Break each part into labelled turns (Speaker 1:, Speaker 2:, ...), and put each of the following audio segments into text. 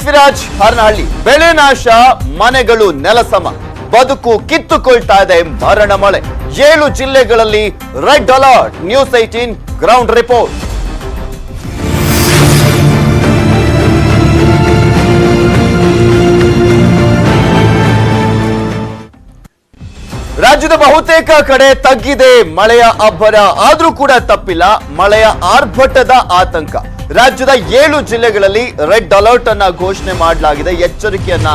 Speaker 1: ಪೃಥ್ವಿರಾಜ್ ಹರನಹಳ್ಳಿ. ಬೆಳೆ ನಾಶ, ಮನೆಗಳು ನೆಲಸಮ. ಬದುಕು ಕಿತ್ತುಕೊಳ್ತಾ ಇದೆ ಮರಣ ಮಳೆ. ಏಳು ಜಿಲ್ಲೆಗಳಲ್ಲಿ red alert, news eighteen ground report. ರಾಜ್ಯದ ಬಹುತೇಕ ಕಡೆ ತಗ್ಗಿದೆ ಮಳೆಯ ಅಬ್ಬರ. ಆದ್ರೂ ಕೂಡ ತಪ್ಪಿಲ್ಲ, ಮಳೆಯ ಆರ್ಭಟದ ಆತಂಕ. ರಾಜ್ಯದ ಏಳು ಜಿಲ್ಲೆಗಳಲ್ಲಿ ರೆಡ್ ಅಲರ್ಟ್ ಅನ್ನ ಘೋಷಣೆ ಮಾಡಲಾಗಿದೆ. ಎಚ್ಚರಿಕೆಯನ್ನ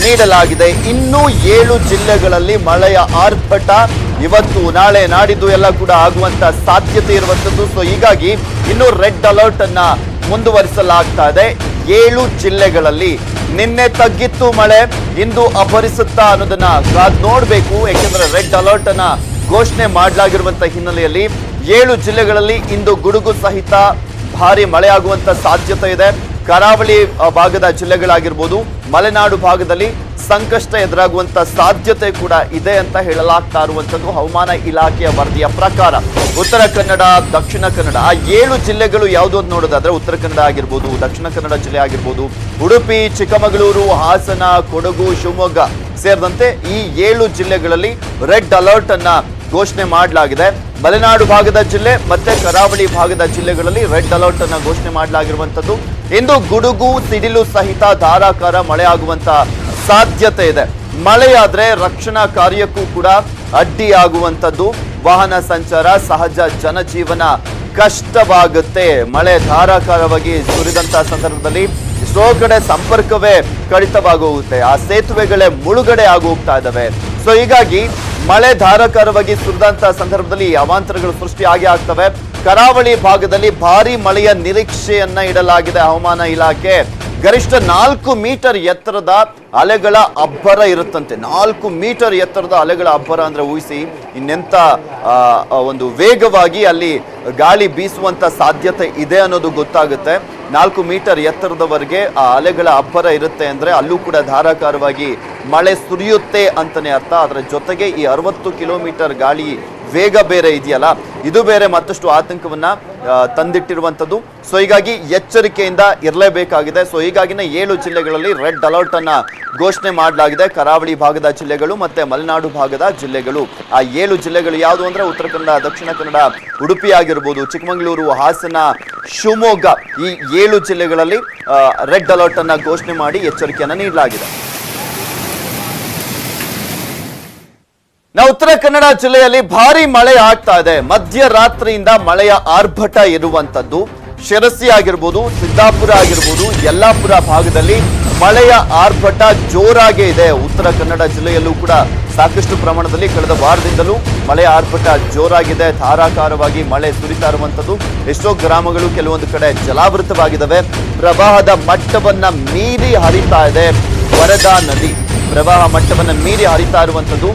Speaker 1: ನೀಡಲಾಗಿದೆ. ಇನ್ನೂ ಏಳು ಜಿಲ್ಲೆಗಳಲ್ಲಿ ಮಳೆಯ ಆರ್ಭಟ ಇವತ್ತು ನಾಳೆ ನಾಡಿದ್ದು ಎಲ್ಲ ಕೂಡ ಆಗುವಂತ ಸಾಧ್ಯತೆ ಇರುವಂತದ್ದು. ಸೊ ಹೀಗಾಗಿ ಇನ್ನು ರೆಡ್ ಅಲರ್ಟ್ ಅನ್ನ ಮುಂದುವರಿಸಲಾಗ್ತಾ ಇದೆ. ಏಳು ಜಿಲ್ಲೆಗಳಲ್ಲಿ ನಿನ್ನೆ ತಗ್ಗಿತ್ತು ಮಳೆ, ಇಂದು ಅಪರಿಸುತ್ತಾ ಅನ್ನೋದನ್ನ ಕಾದ್ ನೋಡಬೇಕು. ಯಾಕೆಂದ್ರೆ ರೆಡ್ ಅಲರ್ಟ್ ಅನ್ನ ಘೋಷಣೆ ಮಾಡಲಾಗಿರುವಂತ ಹಿನ್ನೆಲೆಯಲ್ಲಿ ಏಳು ಜಿಲ್ಲೆಗಳಲ್ಲಿ ಇಂದು ಗುಡುಗು ಸಹಿತ ಭಾರಿ ಮಳೆಯಾಗುವಂತ ಸಾಧ್ಯತೆ ಇದೆ. ಕರಾವಳಿ ಭಾಗದ ಜಿಲ್ಲೆಗಳಾಗಿರ್ಬೋದು, ಮಲೆನಾಡು ಭಾಗದಲ್ಲಿ ಸಂಕಷ್ಟ ಎದುರಾಗುವಂತ ಸಾಧ್ಯತೆ ಕೂಡ ಇದೆ ಅಂತ ಹೇಳಲಾಗ್ತಾ ಇರುವಂತದ್ದು ಹವಾಮಾನ ಇಲಾಖೆಯ ವರದಿಯ ಪ್ರಕಾರ. ಉತ್ತರ ಕನ್ನಡ, ದಕ್ಷಿಣ ಕನ್ನಡ, ಆ ಏಳು ಜಿಲ್ಲೆಗಳು ಯಾವುದು ನೋಡೋದಾದ್ರೆ ಉತ್ತರ ಕನ್ನಡ ಆಗಿರ್ಬೋದು, ದಕ್ಷಿಣ ಕನ್ನಡ ಜಿಲ್ಲೆ ಆಗಿರ್ಬೋದು, ಉಡುಪಿ, ಚಿಕ್ಕಮಗಳೂರು, ಹಾಸನ, ಕೊಡಗು, ಶಿವಮೊಗ್ಗ ಸೇರಿದಂತೆ ಈ ಏಳು ಜಿಲ್ಲೆಗಳಲ್ಲಿ ರೆಡ್ ಅಲರ್ಟ್ ಅನ್ನ ಘೋಷಣೆ ಮಾಡಲಾಗಿದೆ. ಮಲೆನಾಡು ಭಾಗದ ಜಿಲ್ಲೆ ಮತ್ತೆ ಕರಾವಳಿ ಭಾಗದ ಜಿಲ್ಲೆಗಳಲ್ಲಿ ರೆಡ್ ಅಲರ್ಟ್ ಅನ್ನ ಘೋಷಣೆ ಮಾಡಲಾಗಿರುವಂತದ್ದು ಇಂದು ಗುಡುಗು, ಸಿಡಿಲು ಸಹಿತ ಧಾರಾಕಾರ ಮಳೆ ಆಗುವಂತ ಸಾಧ್ಯತೆ ಇದೆ. ಮಳೆಯಾದ್ರೆ ರಕ್ಷಣಾ ಕಾರ್ಯಕ್ಕೂ ಕೂಡ ಅಡ್ಡಿಯಾಗುವಂಥದ್ದು. ವಾಹನ ಸಂಚಾರ ಸಹಜ ಜನಜೀವನ ಕಷ್ಟವಾಗುತ್ತೆ. ಮಳೆ ಧಾರಾಕಾರವಾಗಿ ಸುರಿದಂತ ಸಂದರ್ಭದಲ್ಲಿ ಎಷ್ಟೋ ಕಡೆ ಸಂಪರ್ಕವೇ ಕಡಿತವಾಗೋಗುತ್ತೆ ಆ ಸೇತುವೆಗಳೇ ಮುಳುಗಡೆ ಆಗೋಗ್ತಾ ಇದ್ದಾವೆ. ಸೊ ಹೀಗಾಗಿ ಮಳೆ ಧಾರಾಕಾರವಾಗಿ ಸುರಿದಂತ ಸಂದರ್ಭದಲ್ಲಿ ಅವಾಂತರಗಳು ಸೃಷ್ಟಿ ಆಗಿ ಆಗ್ತವೆ. ಕರಾವಳಿ ಭಾಗದಲ್ಲಿ ಭಾರಿ ಮಳೆಯ ನಿರೀಕ್ಷೆಯನ್ನ ಇಡಲಾಗಿದೆ ಹವಾಮಾನ ಇಲಾಖೆ. ಗರಿಷ್ಠ ನಾಲ್ಕು ಮೀಟರ್ ಎತ್ತರದ ಅಲೆಗಳ ಅಬ್ಬರ ಇರುತ್ತಂತೆ. ನಾಲ್ಕು ಮೀಟರ್ ಎತ್ತರದ ಅಲೆಗಳ ಅಬ್ಬರ ಅಂದ್ರೆ ಊಹಿಸಿ ಆ, ಒಂದು ವೇಗವಾಗಿ ಅಲ್ಲಿ ಗಾಳಿ ಬೀಸುವಂತ ಸಾಧ್ಯತೆ ಇದೆ ಅನ್ನೋದು ಗೊತ್ತಾಗುತ್ತೆ. ನಾಲ್ಕು ಮೀಟರ್ ಎತ್ತರದವರೆಗೆ ಆ ಅಲೆಗಳ ಅಬ್ಬರ ಇರುತ್ತೆ ಅಂದ್ರೆ ಅಲ್ಲೂ ಕೂಡ ಧಾರಾಕಾರವಾಗಿ ಮಳೆ ಸುರಿಯುತ್ತೆ ಅಂತಾನೆ ಅರ್ಥ. ಅದರ ಜೊತೆಗೆ ಈ ಅರವತ್ತು ಕಿಲೋಮೀಟರ್ ಗಾಳಿ ವೇಗ ಬೇರೆ ಇದೆಯಲ್ಲ, ಇದು ಬೇರೆ ಮತ್ತಷ್ಟು ಆತಂಕವನ್ನ ತಂದಿಟ್ಟಿರುವಂಥದ್ದು. ಸೊ ಹೀಗಾಗಿ ಎಚ್ಚರಿಕೆಯಿಂದ ಇರಲೇಬೇಕಾಗಿದೆ. ಸೊ ಹೀಗಾಗಿನ ಏಳು ಜಿಲ್ಲೆಗಳಲ್ಲಿ ರೆಡ್ ಅಲರ್ಟ್ ಅನ್ನ ಘೋಷಣೆ ಮಾಡಲಾಗಿದೆ. ಕರಾವಳಿ ಭಾಗದ ಜಿಲ್ಲೆಗಳು ಮತ್ತೆ ಮಲೆನಾಡು ಭಾಗದ ಜಿಲ್ಲೆಗಳು. ಆ ಏಳು ಜಿಲ್ಲೆಗಳು ಯಾವುದು ಅಂದ್ರೆ ಉತ್ತರ ಕನ್ನಡ, ದಕ್ಷಿಣ ಕನ್ನಡ ಉಡುಪಿ ಆಗಿರ್ಬೋದು ಚಿಕ್ಕಮಗಳೂರು, ಹಾಸನ, ಶಿವಮೊಗ್ಗ ಈ ಏಳು ಜಿಲ್ಲೆಗಳಲ್ಲಿ ರೆಡ್ ಅಲರ್ಟ್ ಅನ್ನ ಘೋಷಣೆ ಮಾಡಿ ಎಚ್ಚರಿಕೆಯನ್ನು ನೀಡಲಾಗಿದೆ. ನಾವು ಉತ್ತರ ಕನ್ನಡ ಜಿಲ್ಲೆಯಲ್ಲಿ ಭಾರಿ ಮಳೆ ಆಗ್ತಾ ಇದೆ. ಮಧ್ಯರಾತ್ರಿಯಿಂದ ಮಳೆಯ ಆರ್ಭಟ ಇರುವಂತದ್ದು. ಶಿರಸಿ ಆಗಿರ್ಬೋದು, ಸಿದ್ದಾಪುರ ಆಗಿರ್ಬೋದು, ಯಲ್ಲಾಪುರ ಭಾಗದಲ್ಲಿ ಮಳೆಯ ಆರ್ಭಟ ಜೋರಾಗೇ ಇದೆ. ಉತ್ತರ ಕನ್ನಡ ಜಿಲ್ಲೆಯಲ್ಲೂ ಕೂಡ ಸಾಕಷ್ಟು ಪ್ರಮಾಣದಲ್ಲಿ ಕಳೆದ ವಾರದಿಂದಲೂ ಮಳೆಯ ಆರ್ಭಟ ಜೋರಾಗಿದೆ. ಧಾರಾಕಾರವಾಗಿ ಮಳೆ ಸುರಿತಾ ಇರುವಂಥದ್ದು ಎಷ್ಟೋ ಗ್ರಾಮಗಳು ಕೆಲವೊಂದು ಕಡೆ ಜಲಾವೃತವಾಗಿದ್ದಾವೆ. ಪ್ರವಾಹದ ಮಟ್ಟವನ್ನ ಮೀರಿ ಹರಿತಾ ಇದೆ. ವರದಾ ನದಿ ಪ್ರವಾಹ ಮಟ್ಟವನ್ನು ಮೀರಿ ಹರಿತಾ ಇರುವಂತದ್ದು.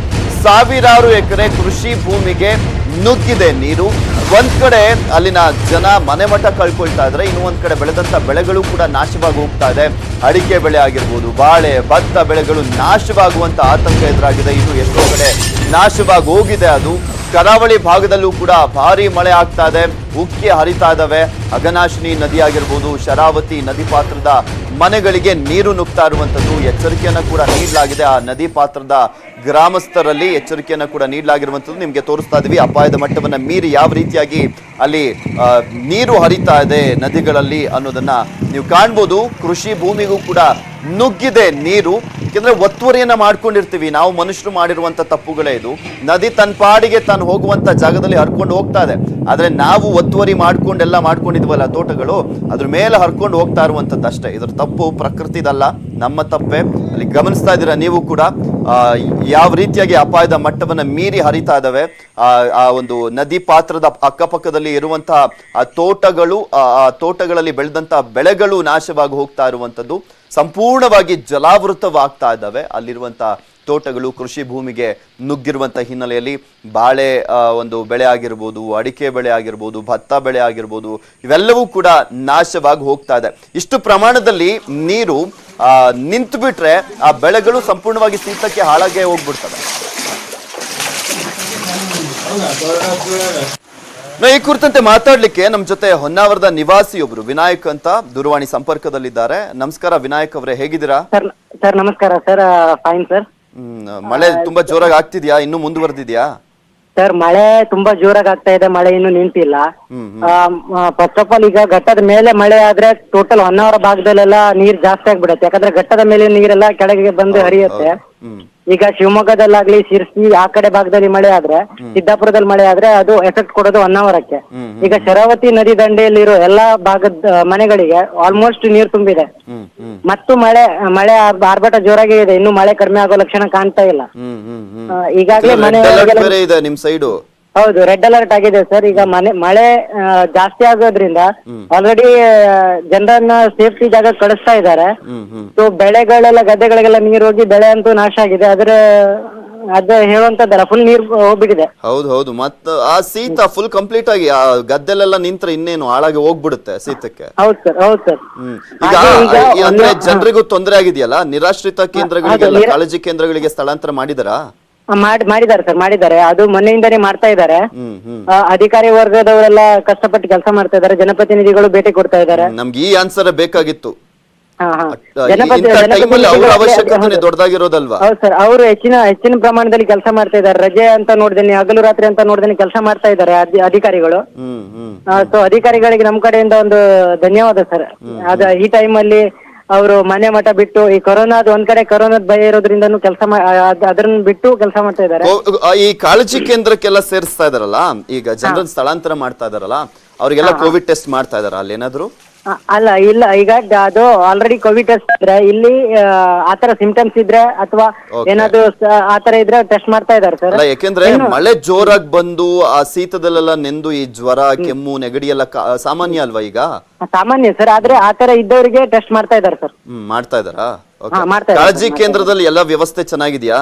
Speaker 1: ಸಾವಿರಾರು ಎಕರೆ ಕೃಷಿ ಭೂಮಿಗೆ ನುಗ್ಗಿದೆ ನೀರು. ಒಂದ್ ಕಡೆ ಅಲ್ಲಿನ ಜನ ಮನೆ ಮಠ ಕಳ್ಕೊಳ್ತಾ ಇದ್ರೆ, ಇನ್ನು ಒಂದ್ ಕಡೆ ಬೆಳೆದಂತ ಬೆಳೆಗಳು ಕೂಡ ನಾಶವಾಗಿ ಹೋಗ್ತಾ ಇದೆ. ಅಡಿಕೆ ಬೆಳೆ ಆಗಿರ್ಬೋದು, ಬಾಳೆ, ಭತ್ತ ಬೆಳೆಗಳು ನಾಶವಾಗುವಂತ ಆತಂಕ ಎದುರಾಗಿದೆ. ಇನ್ನು ಎಷ್ಟೋ ಕಡೆ ನಾಶವಾಗಿ ಹೋಗಿದೆ ಅದು. ಕರಾವಳಿ ಭಾಗದಲ್ಲೂ ಕೂಡ ಭಾರಿ ಮಳೆ ಆಗ್ತಾ ಇದೆ. ಉಕ್ಕಿ ಹರಿತಾ ಇದಾವೆ. ಅಗನಾಶಿನಿ ನದಿ ಆಗಿರ್ಬೋದು, ಶರಾವತಿ ನದಿ ಪಾತ್ರದ ಮನೆಗಳಿಗೆ ನೀರು ನುಗ್ತಾ ಇರುವಂತದ್ದು. ಎಚ್ಚರಿಕೆಯನ್ನು ಕೂಡ ನೀಡಲಾಗಿದೆ. ಆ ನದಿ ಪಾತ್ರದ ಗ್ರಾಮಸ್ಥರಲ್ಲಿ ಎಚ್ಚರಿಕೆಯನ್ನು ಕೂಡ ನೀಡಲಾಗಿರುವಂತದ್ದು ನಿಮಗೆ ತೋರಿಸ್ತಾ ಇದೀವಿ. ಅಪಾಯದ ಮಟ್ಟವನ್ನ ಮೀರಿ ಯಾವ ರೀತಿಯಾಗಿ ಅಲ್ಲಿ ನೀರು ಹರಿತಾ ಇದೆ ನದಿಗಳಲ್ಲಿ ಅನ್ನೋದನ್ನ ನೀವು ಕಾಣ್ಬೋದು. ಕೃಷಿ ಭೂಮಿಗೂ ಕೂಡ ನುಗ್ಗಿದೆ ನೀರು. ಯಾಕೆಂದ್ರೆ ಒತ್ತುವರಿಯನ್ನ ಮಾಡ್ಕೊಂಡಿರ್ತೀವಿ. ನಾವು ಮನುಷ್ಯರು ಮಾಡಿರುವಂತ ತಪ್ಪುಗಳೇ ಇದು. ನದಿ ತನ್ನ ಪಾಡಿಗೆ ತಾನು ಹೋಗುವಂತ ಜಾಗದಲ್ಲಿ ಹರ್ಕೊಂಡು ಹೋಗ್ತಾ ಇದೆ. ಆದ್ರೆ ನಾವು ಒತ್ತುವರಿ ಮಾಡ್ಕೊಂಡೆಲ್ಲ ಮಾಡ್ಕೊಂಡಿದ್ವಲ್ಲ ತೋಟಗಳು, ಅದ್ರ ಮೇಲೆ ಹರ್ಕೊಂಡು ಹೋಗ್ತಾ ಇರುವಂತದ್ದು ಅಷ್ಟೇ ಇದ್ರ ತಪ್ಪು ಪ್ರಕೃತಿದಲ್ಲ, ನಮ್ಮ ತಪ್ಪೆ. ಅಲ್ಲಿ ಗಮನಿಸ್ತಾ ಇದ್ದೀರಾ? ನೀವು ಕೂಡ ಯಾವ ರೀತಿಯಾಗಿ ಅಪಾಯದ ಮಟ್ಟವನ್ನ ಮೀರಿ ಹರಿತಾ ಇದ್ದಾವೆ? ಆ ಒಂದು ನದಿ ಪಾತ್ರದ ಅಕ್ಕಪಕ್ಕದಲ್ಲಿ ಇರುವಂತಹ ತೋಟಗಳು ಆ, ತೋಟಗಳಲ್ಲಿ ಬೆಳೆದಂತಹ ಬೆಳೆಗಳು ನಾಶವಾಗಿ ಹೋಗ್ತಾ ಇರುವಂತದ್ದು. ಸಂಪೂರ್ಣವಾಗಿ ಜಲಾವೃತವಾಗ್ತಾ ಇದ್ದಾವೆ. ಅಲ್ಲಿರುವಂಥ ತೋಟಗಳು ಕೃಷಿ ಭೂಮಿಗೆ ನುಗ್ಗಿರುವಂಥ ಹಿನ್ನೆಲೆಯಲ್ಲಿ ಬಾಳೆ ಒಂದು ಬೆಳೆ ಆಗಿರ್ಬೋದು, ಅಡಿಕೆ ಬೆಳೆ ಆಗಿರ್ಬೋದು, ಭತ್ತ ಬೆಳೆ ಆಗಿರ್ಬೋದು, ಇವೆಲ್ಲವೂ ಕೂಡ ನಾಶವಾಗಿ ಹೋಗ್ತಾ ಇದೆ. ಇಷ್ಟು ಪ್ರಮಾಣದಲ್ಲಿ ನೀರು ನಿಂತು ಬಿಟ್ರೆ ಆ ಬೆಳೆಗಳು ಸಂಪೂರ್ಣವಾಗಿ ಶೀತಕ್ಕೆ ಹಾಳಾಗೇ ಹೋಗ್ಬಿಡ್ತವೆ. ಈ ಕುರಿತಂತೆ ಮಾತಾಡ್ಲಿಕ್ಕೆ ನಮ್ಮ ಜೊತೆ ಹೊನ್ನಾವರದ ನಿವಾಸಿಯೊಬ್ರು ವಿನಾಯಕ್ ಅಂತ ದೂರವಾಣಿ ಸಂಪರ್ಕದಲ್ಲಿದ್ದಾರೆ. ನಮಸ್ಕಾರ ವಿನಾಯಕ್ ಅವರೇ ಹೇಗಿದ್ದೀರಾ?
Speaker 2: ಸರ್ ಸರ್ ನಮಸ್ಕಾರ. ಸರ್ ಫೈನ್ ಸರ್
Speaker 1: ಹ್ಮ್, ಮಳೆ ತುಂಬಾ ಜೋರಾಗಿ ಆಗ್ತಿದ್ಯಾ? ಇನ್ನು ಮುಂದುವರೆದಿದ್ಯಾ?
Speaker 2: ಸರ್ ಮಳೆ ತುಂಬಾ ಜೋರಾಗಿ ಆಗ್ತಾ ಇದೆ. ಮಳೆ ಇನ್ನು ನಿಂತಿಲ್ಲ. ಫಸ್ಟ್ ಆಫ್ ಆಲ್ ಈಗ ಘಟ್ಟದ ಮೇಲೆ ಮಳೆ ಆದ್ರೆ ಟೋಟಲ್ ಹೊನ್ನಾವರ ಭಾಗದಲ್ಲೆಲ್ಲ ನೀರ್ ಜಾಸ್ತಿ ಆಗ್ಬಿಡತ್ತೆ. ಯಾಕಂದ್ರೆ ಘಟ್ಟದ ಮೇಲೆ ನೀರೆಲ್ಲ ಕೆಳಗೆ ಬಂದು ಹರಿಯುತ್ತೆ.
Speaker 1: ಹ್ಮ್.
Speaker 2: ಈಗ ಶಿವಮೊಗ್ಗದಲ್ಲಾಗ್ಲಿ ಶಿರ್ಸಿ ಆ ಕಡೆ ಭಾಗದಲ್ಲಿ ಮಳೆ ಆದ್ರೆ ಸಿದ್ದಾಪುರದಲ್ಲಿ ಮಳೆ ಆದ್ರೆ ಅದು ಎಫೆಕ್ಟ್ ಕೊಡೋದು ಹೊನ್ನಾವರಕ್ಕೆ ಈಗ ಶರಾವತಿ ನದಿ ದಂಡೆಯಲ್ಲಿರೋ ಎಲ್ಲಾ ಭಾಗದ ಮನೆಗಳಿಗೆ ಆಲ್ಮೋಸ್ಟ್ ನೀರು ತುಂಬಿದೆ. ಮತ್ತು ಮಳೆ ಮಳೆ ಆರ್- ಆರ್ಭಟ ಜೋರಾಗಿ ಇದೆ ಇನ್ನು ಮಳೆ ಕಡಿಮೆ ಆಗೋ ಲಕ್ಷಣ ಕಾಣ್ತಾ ಇಲ್ಲ. ಈಗಾಗಲೇ
Speaker 1: ಆ,
Speaker 2: ಮನೆ
Speaker 1: ಅಲರ್ಟ್ ಬೇರೆ ಇದೆ ನಿಮ್ ಸೈಡು
Speaker 2: ಹೌದು ರೆಡ್ ಅಲರ್ಟ್ ಆಗಿದೆ ಸರ್ ಈಗ ಮನೆ ಮಳೆ ಆ, ಜಾಸ್ತಿ ಆಗೋದ್ರಿಂದ ಆಲ್ರೆಡಿ ಜನರನ್ನ ಸೇಫ್ಟಿ ಜಾಗ ಕಳಿಸ್ತಾ ಇದ್ದಾರೆ.
Speaker 1: ಹ್ಮ್ ಹ್ಮ್.
Speaker 2: ಸೊ ಬೆಳೆಗಳೆಲ್ಲ ಗದ್ದೆಗಳಿಗೆಲ್ಲ ನೀರು ಹೋಗಿ ಬೆಳೆ ಅಂತೂ ನಾಶ ಆಗಿದೆ. ಆದ್ರೆ ಅದ ಹೇಳುವಂತದ್ದಲ್ಲ ಫುಲ್ ನೀರು ಹೋಗ್ಬಿಟ್ಟಿದೆ.
Speaker 1: ಹೌದು ಹೌದು. ಮತ್ತ ಆ ಸೀತ ಫುಲ್ ಕಂಪ್ಲೀಟ್ ಆಗಿ ಆ ಗದ್ದೆಲೆಲ್ಲ ನಿಂತ್ರೆ ಇನ್ನೇನು ಹಾಳಾಗಿ ಹೋಗ್ಬಿಡುತ್ತೆ ಸೀತಕ್ಕೆ
Speaker 2: ಹೌದು ಸರ್ ಹೌದು ಸರ್
Speaker 1: ಹ್ಮ್. ಈಗ
Speaker 2: ಹಾಗೆ ಈಗ
Speaker 1: ಈ- ಅಂದ್ರೆ
Speaker 2: ಒಂದು-
Speaker 1: ಜನರಿಗೂ ತೊಂದರೆ ಆಗಿದೆಯಲ್ಲ? ನಿರಾಶ್ರಿತ ಕೇಂದ್ರಗಳಿಗೆಲ್ಲ ಕಾಳಜಿ ಕೇಂದ್ರಗಳಿಗೆ ಸ್ಥಳಾಂತರ ಮಾಡಿದಾರಾ?
Speaker 2: ಮಾಡಿ ಮಾಡಿದ್ದಾರೆ ಸರ್ ಮಾಡಿದ್ದಾರೆ. ಅದು ಮೊನ್ನೆಯಿಂದನೇ ಮಾಡ್ತಾ ಇದ್ದಾರೆ.
Speaker 1: ಹ್ಮ್ ಹ್ಮ್.
Speaker 2: ಆ, ಅಧಿಕಾರಿ ವರ್ಗದವರೆಲ್ಲ ಕಷ್ಟಪಟ್ಟು ಕೆಲಸ ಮಾಡ್ತಾ ಇದ್ದಾರೆ. ಜನಪ್ರತಿನಿಧಿಗಳು ಭೇಟಿ ಕೊಡ್ತಾ ಇದ್ದಾರೆ.
Speaker 1: ನಮ್ಗೆ ಈ ಆನ್ಸರ್ ಬೇಕಾಗಿತ್ತು.
Speaker 2: ಹಾ ಹಾ.
Speaker 1: ಇಂಥ
Speaker 2: ಜನಪದ
Speaker 1: ಟೈಮಲ್ಲಿ ಅವ್ರ
Speaker 2: ಜನಪ್ರತಿನಿಧಿಗಳು-
Speaker 1: ಅವಶ್ಯಕತೆ
Speaker 2: ಹೌದು.
Speaker 1: ದೊಡ್ಡದಾಗಿರೋದಲ್ವಾ?
Speaker 2: ಹೌದು ಸರ್ ಅವರು ಹೆಚ್ಚಿನ ಹೆಚ್ಚಿನ ಪ್ರಮಾಣದಲ್ಲಿ ಕೆಲಸ ಮಾಡ್ತಾ ಇದ್ದಾರೆ. ರಜೆ ಅಂತ ನೋಡ್ದೇನೆ ಹಗಲು ರಾತ್ರಿ ಅಂತ ನೋಡ್ದೇನೆ ಕೆಲಸ ಮಾಡ್ತಾ ಇದ್ದಾರೆ ಅಧಿ- ಅಧಿಕಾರಿಗಳು.
Speaker 1: ಹ್ಮ್ ಹ್ಮ್
Speaker 2: ಸೊ ಅಧಿಕಾರಿಗಳಿಗೆ ನಮ್ಮ ಕಡೆಯಿಂದ ಒಂದು ಧನ್ಯವಾದ ಸರ್. ಅದ ಈ ಟೈಮಲ್ಲಿ ಅವರು ಮನೆ ಮಠ ಬಿಟ್ಟು ಈ ಕೊರೋನಾದ ಒಂದ್ ಕಡೆ ಕೊರೋನಾದ ಭಯ ಇರೋದ್ರಿಂದನೂ ಕೆಲಸ ಅದನ್ನ ಬಿಟ್ಟು ಕೆಲಸ ಮಾಡ್ತಾ ಇದ್ದಾರೆ
Speaker 1: ಈ ಕಾಳಜಿ ಕೇಂದ್ರಕ್ಕೆಲ್ಲ ಸೇರಿಸ್ತಾ ಇದಾರಲ್ಲ? ಈಗ ಜನರನ್ನ ಸ್ಥಳಾಂತರ ಮಾಡ್ತಾ ಇದಾರಲ್ಲ? ಅವ್ರಿಗೆಲ್ಲ ಕೋವಿಡ್ ಟೆಸ್ಟ್ ಮಾಡ್ತಾ ಇದಾರ ಅಲ್ಲಿ ಏನಾದ್ರು
Speaker 2: ಅಲ್ಲ ಇಲ್ಲ ಈಗ ಅದು ಆಲ್ರೆಡಿ ಕೋವಿಡ್ ಟೆಸ್ಟ್ ಇದ್ರೆ ಇಲ್ಲಿ ಆ, ಆತರ ಸಿಂಪ್ಟಮ್ಸ್ ಇದ್ರೆ ಅಥವಾ
Speaker 1: Okay.
Speaker 2: ಏನಾದ್ರು ಸ- ಆತರ ಇದ್ರೆ ಟೆಸ್ಟ್ ಮಾಡ್ತಾ ಇದ್ದಾರೆ ಸರ್
Speaker 1: ಅಲ್ಲ ಯಾಕೆಂದ್ರೆ ಮಳೆ ಜೋರಾಗಿ ಬಂದು ಆ ಶೀತದಲ್ಲೆಲ್ಲ ನೆಂದು ಈ ಜ್ವರ ಕೆಮ್ಮು ನೆಗಡಿ ಎಲ್ಲ ಕಾ- ಸಾಮಾನ್ಯ ಅಲ್ವಾ ಈಗ?
Speaker 2: ಸಾಮಾನ್ಯ ಸರ್ ಆದ್ರೆ ಆತರ ಇದ್ದವರಿಗೆ ಟೆಸ್ಟ್ ಮಾಡ್ತಾ ಇದ್ದಾರೆ ಸರ್
Speaker 1: ಹ್ಮ್ ಮಾಡ್ತಾ ಇದಾರಾ? Okay.
Speaker 2: ಹಾ, ಮಾಡ್ತಾ ಇದ್ದಾರೆ,
Speaker 1: ಕಾಳಜಿ ಕೇಂದ್ರದಲ್ಲಿ ಎಲ್ಲ ವ್ಯವಸ್ಥೆ ಚೆನ್ನಾಗಿದ್ಯಾ?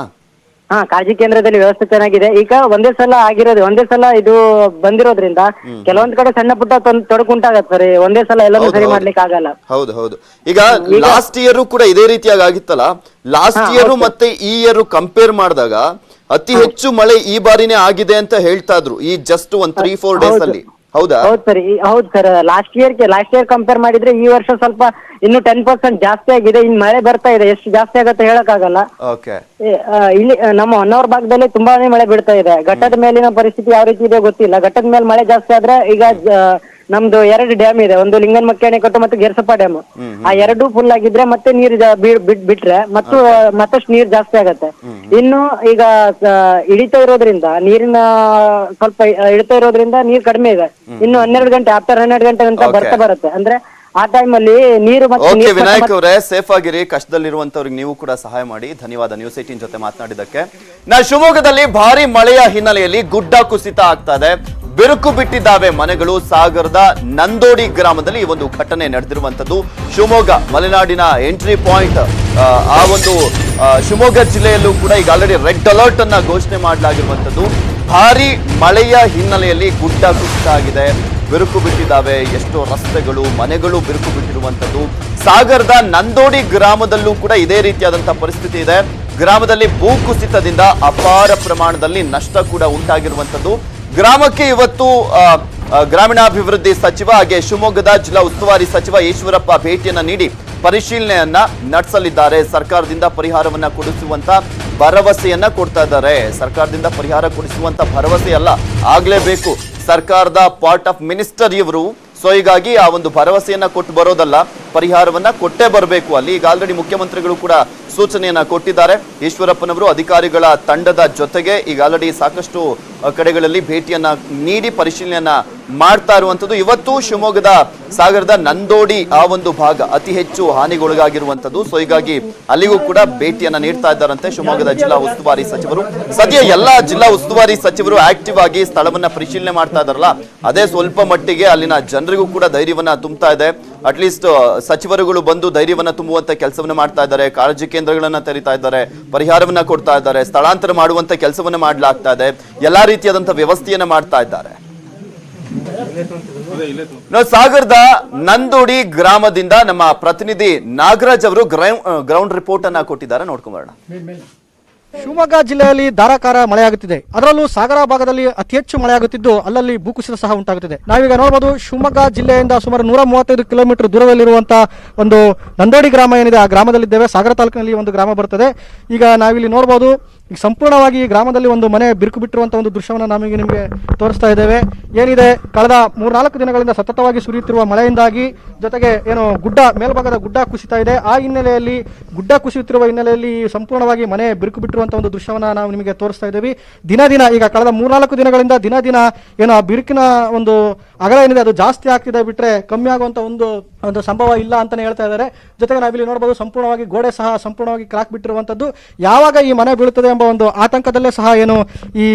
Speaker 2: ಹಾ ಕಾಳಜಿ ಕೇಂದ್ರದಲ್ಲಿ ವ್ಯವಸ್ಥೆ ಚೆನ್ನಾಗಿದೆ. ಈಗ ಒಂದೇ ಸಲ ಆಗಿರೋದು ಒಂದೇ ಸಲ ಇದು ಬಂದಿರೋದ್ರಿಂದ ಕೆಲವೊಂದ್ ಕಡೆ ಸಣ್ಣ ಪುಟ್ಟ ತೊಡಕುಂಟಾಗತ್ತೆ ತೊಡಕು ಉಂಟಾಗತ್ತೆ ಸರ್. ಒಂದೇ ಸಲ
Speaker 1: ಎಲ್ಲ
Speaker 2: ಸರಿ ಮಾಡ್ಲಿಕ್ಕೆ ಆಗಲ್ಲ.
Speaker 1: ಹೌದು ಹೌದು. ಈಗ ಲಾಸ್ಟ್ ಇಯರ್ ಕೂಡ ಇದೇ ರೀತಿಯಾಗಿ ಆಗಿತ್ತಲ್ಲ? ಲಾಸ್ಟ್ ಇಯರ್ ಮತ್ತೆ ಈ ಇಯರ್ ಕಂಪೇರ್ ಮಾಡಿದಾಗ ಅತಿ ಹೆಚ್ಚು ಮಳೆ ಈ ಬಾರಿನೇ ಆಗಿದೆ ಅಂತ ಹೇಳ್ತಾ ಇದ್ರು ಈ ಜಸ್ಟ್ ಒಂದ್ ತ್ರೀ ಫೋರ್ ಡೇಸ್ ಅಲ್ಲಿ. ಹೌದಾ?
Speaker 2: ಹೌದು ಸರ್ ಹೌದು sir last year last year compare ಮಾಡಿದ್ರೆ ಈ ವರ್ಷ ಸ್ವಲ್ಪ ಇನ್ನು ಟೆನ್ ಪರ್ಸೆಂಟ್ ಜಾಸ್ತಿ ಆಗಿದೆ ಇನ್ ಮಳೆ ಬರ್ತಾ ಇದೆ ಎಷ್ಟು ಜಾಸ್ತಿ ಆಗತ್ತೆ ಹೇಳಕ್ ಆಗಲ್ಲ
Speaker 1: ಓಕೆ.
Speaker 2: ಏ, ಆ, ಇಲ್ಲಿ ಆ, ನಮ್ಮ ಹೊನ್ನಾವರ ಭಾಗದಲ್ಲಿ ತುಂಬಾನೇ ಮಳೆ ಬೀಳ್ತಾ ಇದೆ. ಘಟ್ಟದ ಮೇಲಿನ ಪರಿಸ್ಥಿತಿ ಯಾವ ರೀತಿ ಇದೆ ಗೊತ್ತಿಲ್ಲ. ಘಟ್ಟದ ಮೇಲೆ ಮಳೆ ಜಾಸ್ತಿ ಆದ್ರೆ ಈಗ ಜ- ನಮ್ದು ಎರಡು ಡ್ಯಾಮ್ ಇದೆ. ಒಂದು ಲಿಂಗನಮಕ್ಕಿ ಅಣೆಕಟ್ಟು ಮತ್ತೆ ಗೆರ್ಸಪ್ಪ ಡ್ಯಾಮ್ ಆ ಎರಡು ಫುಲ್ ಆಗಿದ್ರೆ ಮತ್ತೆ ನೀರು ಬಿಟ್ರೆ ಮತ್ತು ಮತ್ತಷ್ಟು ನೀರು ಜಾಸ್ತಿ ಆಗತ್ತೆ. ಇನ್ನು ಈಗ ಇಳಿತಾ ಇರೋದ್ರಿಂದ ನೀರಿನ ಸ್ವಲ್ಪ ಇಳಿತಾ ಇರೋದ್ರಿಂದ ನೀರು ಕಡಿಮೆ ಇದೆ. ಇನ್ನು ಹನ್ನೆರಡು ಗಂಟೆ ಆಫ್ಟರ್ ಹನ್ನೆರಡು ಗಂಟೆ ಅಂತ ಬರ್ತಾ ಬರುತ್ತೆ. ಅಂದ್ರೆ ಆ ಟೈಮಲ್ಲಿ ನೀರು ಮತ್ತೆ
Speaker 1: ಓಕೆ ವಿನಾಯಕ್ ಅವರೇ ಸೇಫ್ ಆಗಿರಿ. ಕಷ್ಟದಲ್ಲಿರುವಂತವ್ರಿಗೆ ನೀವು ಕೂಡ ಸಹಾಯ ಮಾಡಿ. ಧನ್ಯವಾದ. ನ್ಯೂಸ್ ಏಟಿನ್ ಜೊತೆ ಮಾತನಾಡಿದಕ್ಕೆ ನಾ ಶಿವಮೊಗ್ಗದಲ್ಲಿ ಭಾರಿ ಮಳೆಯ ಹಿನ್ನೆಲೆಯಲ್ಲಿ ಗುಡ್ಡ ಕುಸಿತ ಆಗ್ತಾ ಇದೆ. ಬಿರುಕು ಬಿಟ್ಟಿದ್ದಾವೆ ಮನೆಗಳು ಸಾಗರದ ನಂದೋಡಿ ಗ್ರಾಮದಲ್ಲಿ ಈ ಒಂದು ಘಟನೆ ನಡೆದಿರುವಂತದ್ದು ಶಿವಮೊಗ್ಗ, ಮಲೆನಾಡಿನ ಎಂಟ್ರಿ ಪಾಯಿಂಟ್, ಆ ಒಂದು ಶಿವಮೊಗ್ಗ ಜಿಲ್ಲೆಯಲ್ಲೂ ಕೂಡ ಈಗ ಆಲ್ರೆಡಿ ರೆಡ್ ಅಲರ್ಟ್ ಅನ್ನ ಘೋಷಣೆ ಮಾಡಲಾಗಿರುವಂತದ್ದು ಭಾರಿ ಮಳೆಯ ಹಿನ್ನೆಲೆಯಲ್ಲಿ ಗುಡ್ಡ ಕುಸಿತ ಆಗಿದೆ ಬಿರುಕು ಬಿಟ್ಟಿದ್ದಾವೆ, ಎಷ್ಟೋ ರಸ್ತೆಗಳು, ಮನೆಗಳು ಬಿರುಕು ಬಿಟ್ಟಿರುವಂತದ್ದು ಸಾಗರದ ನಂದೋಡಿ ಗ್ರಾಮದಲ್ಲೂ ಕೂಡ ಇದೇ ರೀತಿಯಾದಂತಹ ಪರಿಸ್ಥಿತಿ ಇದೆ. ಗ್ರಾಮದಲ್ಲಿ ಭೂಕುಸಿತದಿಂದ ಅಪಾರ ಪ್ರಮಾಣದಲ್ಲಿ ನಷ್ಟ ಕೂಡ ಉಂಟಾಗಿರುವಂತದ್ದು ಗ್ರಾಮಕ್ಕೆ ಇವತ್ತು ಗ್ರಾಮೀಣಾಭಿವೃದ್ಧಿ ಸಚಿವ ಹಾಗೆ ಶಿವಮೊಗ್ಗದ ಜಿಲ್ಲಾ ಉಸ್ತುವಾರಿ ಸಚಿವ ಈಶ್ವರಪ್ಪ ಭೇಟಿಯನ್ನು ನೀಡಿ ಪರಿಶೀಲನೆಯನ್ನ ನಡೆಸಲಿದ್ದಾರೆ. ಸರ್ಕಾರದಿಂದ ಪರಿಹಾರವನ್ನ ಕೊಡಿಸುವಂತ ಭರವಸೆಯನ್ನ ಕೊಡ್ತಾ ಇದ್ದಾರೆ. ಸರ್ಕಾರದಿಂದ ಪರಿಹಾರ ಕೊಡಿಸುವಂತ ಭರವಸೆ ಅಲ್ಲ, ಆಗ್ಲೇಬೇಕು. ಸರ್ಕಾರದ ಪಾರ್ಟ್ ಆಫ್ ಮಿನಿಸ್ಟರ್ ಇವರು ಸೊ ಹೀಗಾಗಿ ಆ ಒಂದು ಭರವಸೆಯನ್ನ ಕೊಟ್ಟು ಬರೋದಲ್ಲ, ಪರಿಹಾರವನ್ನ ಕೊಟ್ಟೇ ಬರಬೇಕು. ಅಲ್ಲಿ ಈಗ ಆಲ್ರೆಡಿ ಮುಖ್ಯಮಂತ್ರಿಗಳು ಕೂಡ ಸೂಚನೆಯನ್ನ ಕೊಟ್ಟಿದ್ದಾರೆ. ಈಶ್ವರಪ್ಪನವರು ಅಧಿಕಾರಿಗಳ ತಂಡದ ಜೊತೆಗೆ ಈಗ ಆಲ್ರೆಡಿ ಸಾಕಷ್ಟು ಕಡೆಗಳಲ್ಲಿ ಭೇಟಿಯನ್ನ ನೀಡಿ ಪರಿಶೀಲನೆಯನ್ನ ಮಾಡ್ತಾ ಇರುವಂಥದ್ದು. ಇವತ್ತು ಶಿವಮೊಗ್ಗದ ಸಾಗರದ ನಂದೋಡಿ ಆ ಒಂದು ಭಾಗ ಅತಿ ಹೆಚ್ಚು ಹಾನಿಗೊಳಗಾಗಿರುವಂಥದ್ದು. ಸೊ ಹೀಗಾಗಿ ಅಲ್ಲಿಗೂ ಕೂಡ ಭೇಟಿಯನ್ನ ನೀಡ್ತಾ ಇದ್ದಾರಂತೆ ಶಿವಮೊಗ್ಗದ ಜಿಲ್ಲಾ ಉಸ್ತುವಾರಿ ಸಚಿವರು. ಸದ್ಯ ಎಲ್ಲಾ ಜಿಲ್ಲಾ ಉಸ್ತುವಾರಿ ಸಚಿವರು ಆಕ್ಟಿವ್ ಆಗಿ ಸ್ಥಳವನ್ನ ಪರಿಶೀಲನೆ ಮಾಡ್ತಾ ಇದಾರಲ್ಲ ಅದೇ ಸ್ವಲ್ಪ ಮಟ್ಟಿಗೆ ಅಲ್ಲಿನ ಜನರಿಗೂ ಕೂಡ ಧೈರ್ಯವನ್ನ ತುಂಬುತ್ತಾ ಇದೆ. ಅಟ್ಲೀಸ್ಟ್ ಸಚಿವರುಗಳು ಬಂದು ಧೈರ್ಯವನ್ನ ತುಂಬುವಂತ ಕೆಲಸವನ್ನ ಮಾಡ್ತಾ ಇದ್ದಾರೆ, ಕಾಳಜಿ ಕೇಂದ್ರಗಳನ್ನ ತೆರಿತಾ ಇದ್ದಾರೆ, ಪರಿಹಾರವನ್ನ ಕೊಡ್ತಾ ಇದ್ದಾರೆ, ಸ್ಥಳಾಂತರ ಮಾಡುವಂತ ಕೆಲಸವನ್ನ ಮಾಡ್ಲಾಗ್ತಾ ಇದೆ, ಎಲ್ಲಾ ರೀತಿಯಾದಂತಹ ವ್ಯವಸ್ಥೆಯನ್ನ ಮಾಡ್ತಾ ಇದ್ದಾರೆ. ಸಾಗರದ ನಂದೋಡಿ ಗ್ರಾಮದಿಂದ ನಮ್ಮ ಪ್ರತಿನಿಧಿ ನಾಗರಾಜ್ ಅವರು ಗ್ರೌಂಡ್ ರಿಪೋರ್ಟ್ ಅನ್ನ ಕೊಟ್ಟಿದ್ದಾರೆ. ನೋಡ್ಕೊಂಬರೋಣ
Speaker 3: ಶಿವಮೊಗ್ಗ ಜಿಲ್ಲೆಯಲ್ಲಿ ಧಾರಾಕಾರ ಮಳೆಯಾಗುತ್ತಿದೆ. ಅದರಲ್ಲೂ ಸಾಗರ ಭಾಗದಲ್ಲಿ ಅತಿ ಹೆಚ್ಚು ಮಳೆಯಾಗುತ್ತಿದ್ದು, ಅಲ್ಲಲ್ಲಿ ಭೂಕುಸಿತ ಸಹ ಉಂಟಾಗುತ್ತಿದೆ. ನಾವೀಗ ನೋಡಬಹುದು ಶಿವಮೊಗ್ಗ ಜಿಲ್ಲೆಯಿಂದ ಸುಮಾರು ನೂರ ಮೂವತ್ತೈದು ಕಿಲೋಮೀಟರ್ ದೂರದಲ್ಲಿರುವಂತಹ ಒಂದು ನಂದೋಡಿ ಗ್ರಾಮ ಏನಿದೆ, ಆ ಗ್ರಾಮದಲ್ಲಿದ್ದೇವೆ. ಸಾಗರ ತಾಲೂಕಿನಲ್ಲಿ ಒಂದು ಗ್ರಾಮ ಬರುತ್ತದೆ. ಈಗ ನಾವಿಲ್ಲಿ ನೋಡಬಹುದು ಈಗ ಸಂಪೂರ್ಣವಾಗಿ ಗ್ರಾಮದಲ್ಲಿ ಒಂದು ಮನೆ ಬಿರುಕು ಬಿಟ್ಟಿರುವಂತಹ ಒಂದು ದೃಶ್ಯವನ್ನು ನಮಗೆ ನಿಮಗೆ ತೋರಿಸ್ತಾ ಇದ್ದೇವೆ. ಏನಿದೆ, ಕಳೆದ ಮೂರ್ನಾಲ್ಕು ದಿನಗಳಿಂದ ಸತತವಾಗಿ ಸುರಿಯುತ್ತಿರುವ ಮಳೆಯಿಂದಾಗಿ ಜೊತೆಗೆ ಏನು ಗುಡ್ಡ, ಮೇಲ್ಭಾಗದ ಗುಡ್ಡ ಕುಸಿತಾ ಇದೆ. ಆ ಹಿನ್ನೆಲೆಯಲ್ಲಿ, ಗುಡ್ಡ ಕುಸಿಯುತ್ತಿರುವ ಹಿನ್ನೆಲೆಯಲ್ಲಿ ಸಂಪೂರ್ಣವಾಗಿ ಮನೆ ಬಿರುಕು ಬಿಟ್ಟಿರುವಂತಹ ಒಂದು ದೃಶ್ಯವನ್ನು ನಾವು ನಿಮಗೆ ತೋರಿಸ್ತಾ ಇದ್ದೇವೆ. ದಿನ ದಿನ, ಈಗ ಕಳೆದ ಮೂರ್ನಾಲ್ಕು ದಿನಗಳಿಂದ ದಿನ ದಿನ ಏನು ಆ ಬಿರುಕಿನ ಒಂದು ಅಗಲ ಏನಿದೆ, ಅದು ಜಾಸ್ತಿ ಆಗ್ತಿದೆ ಬಿಟ್ಟರೆ ಕಮ್ಮಿ ಆಗುವಂತಹ ಒಂದು ಒಂದು ಸಂಭವ ಇಲ್ಲ ಅಂತಾನೆ ಹೇಳ್ತಾ ಇದ್ದಾರೆ. ಜೊತೆಗೆ ನಾವಿಲ್ಲಿ ನೋಡಬಹುದು ಸಂಪೂರ್ಣವಾಗಿ ಗೋಡೆ ಸಹ ಸಂಪೂರ್ಣವಾಗಿ ಕ್ರಾಕ್ ಬಿಟ್ಟಿರುವಂತದ್ದು. ಯಾವಾಗ ಈ ಮನೆ ಬೀಳುತ್ತದೆ ಎಂಬ ಒಂದು ಆತಂಕದಲ್ಲೇ ಸಹ ಏನು ಈ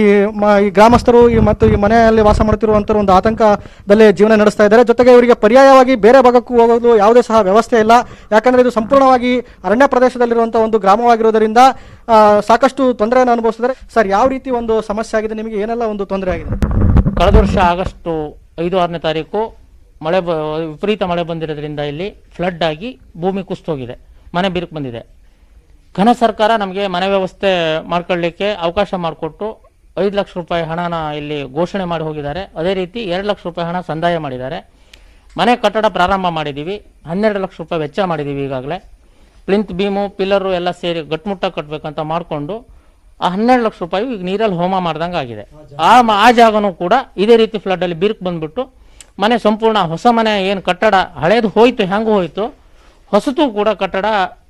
Speaker 3: ಗ್ರಾಮಸ್ಥರು ಈ ಮತ್ತು ಈ ಮನೆಯಲ್ಲಿ ವಾಸ ಮಾಡುತ್ತಿರುವಂತಹ ಒಂದು ಆತಂಕದಲ್ಲೇ ಜೀವನ ನಡೆಸ್ತಾ ಇದ್ದಾರೆ. ಜೊತೆಗೆ ಇವರಿಗೆ ಪರ್ಯಾಯವಾಗಿ ಬೇರೆ ಭಾಗಕ್ಕೂ ಹೋಗೋದು ಯಾವುದೇ ಸಹ ವ್ಯವಸ್ಥೆ ಇಲ್ಲ. ಯಾಕಂದ್ರೆ ಇದು ಸಂಪೂರ್ಣವಾಗಿ ಅರಣ್ಯ ಪ್ರದೇಶದಲ್ಲಿರುವಂತಹ ಒಂದು ಗ್ರಾಮವಾಗಿರೋದರಿಂದ ಸಾಕಷ್ಟು ತೊಂದರೆಯನ್ನು ಅನುಭವಿಸಿದ್ದಾರೆ. ಸರ್, ಯಾವ ರೀತಿ ಒಂದು ಸಮಸ್ಯೆ ಆಗಿದೆ? ನಿಮಗೆ ಏನೆಲ್ಲ ಒಂದು ತೊಂದರೆ ಆಗಿದೆ?
Speaker 4: ಕಳೆದ ವರ್ಷ ಆಗಸ್ಟ್ ಐದು ಆರನೇ ತಾರೀಕು ಮಳೆ ವಿಪರೀತ ಮಳೆ ಬಂದಿರೋದ್ರಿಂದ ಇಲ್ಲಿ ಫ್ಲಡ್ ಆಗಿ ಭೂಮಿ ಕುಸಿತೋಗಿದೆ ಮನೆ ಬಿರುಕು ಬಂದಿದೆ. ಘನ ಸರ್ಕಾರ ನಮಗೆ ಮನೆ ವ್ಯವಸ್ಥೆ ಮಾಡ್ಕೊಳ್ಳಿಕ್ಕೆ ಅವಕಾಶ ಮಾಡಿಕೊಟ್ಟು ಐದು ಲಕ್ಷ ರೂಪಾಯಿ ಹಣನ ಇಲ್ಲಿ ಘೋಷಣೆ ಮಾಡಿ ಹೋಗಿದ್ದಾರೆ. ಅದೇ ರೀತಿ ಎರಡು ಲಕ್ಷ ರೂಪಾಯಿ ಹಣ ಸಂದಾಯ ಮಾಡಿದ್ದಾರೆ. ಮನೆ ಕಟ್ಟಡ ಪ್ರಾರಂಭ ಮಾಡಿದ್ದೀವಿ ಹನ್ನೆರಡು ಲಕ್ಷ ರೂಪಾಯಿ ವೆಚ್ಚ ಮಾಡಿದ್ದೀವಿ ಈಗಾಗಲೇ. ಪ್ಲಿಂತ್, ಭೀಮು, ಪಿಲ್ಲರು ಎಲ್ಲ ಸೇರಿ ಗಟ್ಮುಟ್ಟಾಗಿ ಕಟ್ಟಬೇಕಂತ ಮಾಡಿಕೊಂಡು ಆ ಹನ್ನೆರಡು ಲಕ್ಷ ರೂಪಾಯಿ ಈಗ ನೀರಲ್ಲಿ ಹೋಮ ಮಾಡ್ದಂಗೆ ಆಗಿದೆ. ಆ ಆ ಜಾಗನೂ ಕೂಡ ಇದೇ ರೀತಿ ಫ್ಲಡ್ಡಲ್ಲಿ ಬಿರುಕು ಬಂದ್ಬಿಟ್ಟು ಮನೆ ಸಂಪೂರ್ಣ ಹೊಸ ಮನೆ, ಏನು ಕಟ್ಟಡ ಹಳೇದು ಹೋಯ್ತು ಹೆಂಗೆ ಹೋಯ್ತು. ಹೊಸತು ಕೂಡ ಕಟ್ಟಡ